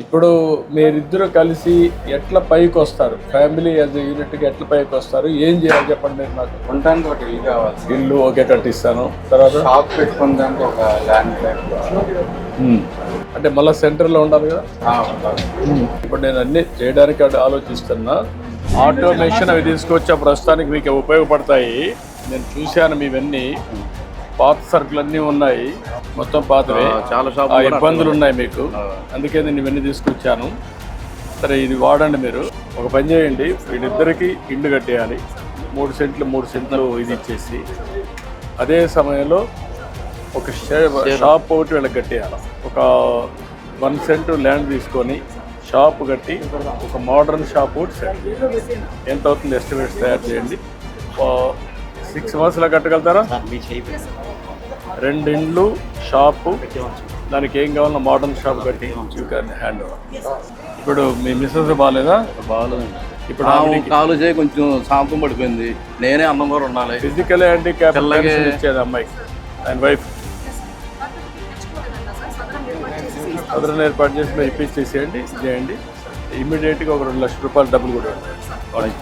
ఇప్పుడు మీరిద్దరు కలిసి ఎట్లా పైకి వస్తారు? ఫ్యామిలీ యాజ్ యూనిట్గా ఎట్లా పైకి వస్తారు? ఏం చేయాలి చెప్పండి మీరు నాకు. ఉండడానికి ఒక ఇల్లు కావాలి. ఇల్లు ఓకే కట్టిస్తాను. తర్వాత? షాప్ పెట్టుకోవడానికి ఒక ల్యాండ్. అంటే మళ్ళీ సెంటర్లో ఉండాలి కదా? ఇప్పుడు నేను అన్ని చేయడానికి ఆలోచిస్తున్నా. ఆటోమేషన్ అవి తీసుకొచ్చా ప్రస్తుతానికి మీకు ఉపయోగపడతాయి. నేను చూశాను మీవన్నీ. పాత సరుకులు అన్నీ ఉన్నాయి. మొత్తం పాతవే. చాలా ఇబ్బందులు ఉన్నాయి మీకు. అందుకే నేను ఇవన్నీ తీసుకొచ్చాను. సరే ఇది వాడండి మీరు. ఒక పని చేయండి. వీళ్ళిద్దరికి ఇల్లు కట్టేయాలి. మూడు సెంట్లు మూడు సెంట్లు ఇది ఇచ్చేసి. అదే సమయంలో ఒక షాప్ ఒకటి వీళ్ళకి కట్టేయాలి. ఒక వన్ సెంట్ ల్యాండ్ తీసుకొని షాప్ కట్టి ఒక మోడర్న్ షాప్ ఒకటి సెట్. ఎంత అవుతుంది? ఎస్టిమేట్స్ తయారు చేయండి. సిక్స్ మంత్స్లో కట్టగలుగుతారా? రెండు ఇండ్లు షాపు. దానికి ఏం కావాలన్నా మోడర్న్ షాప్ కట్టి యూ క్యాన్ హ్యాండ్ ఓవర్ ఇప్పుడు మీ మిస్సెస్ బాగాలేదా బాగాలేదండి. ఇప్పుడు ఆమె కాలు చేయి కొంచెం శాంతం పడిపోయింది. నేనే అన్నం కూడా ఉండాలి ఫిజికల్ హ్యాండిక్యాప్ తెల్లగే- ఇచ్చేది అమ్మాయికి ఆయన వైఫ్ అదనం ఏర్పాటు చేసి మీరు ఇప్పించేసేయండి చేయండి ఇమీడియట్గా ఒక రెండు లక్షల రూపాయలు డబ్బులు కూడా ఇవ్వండి.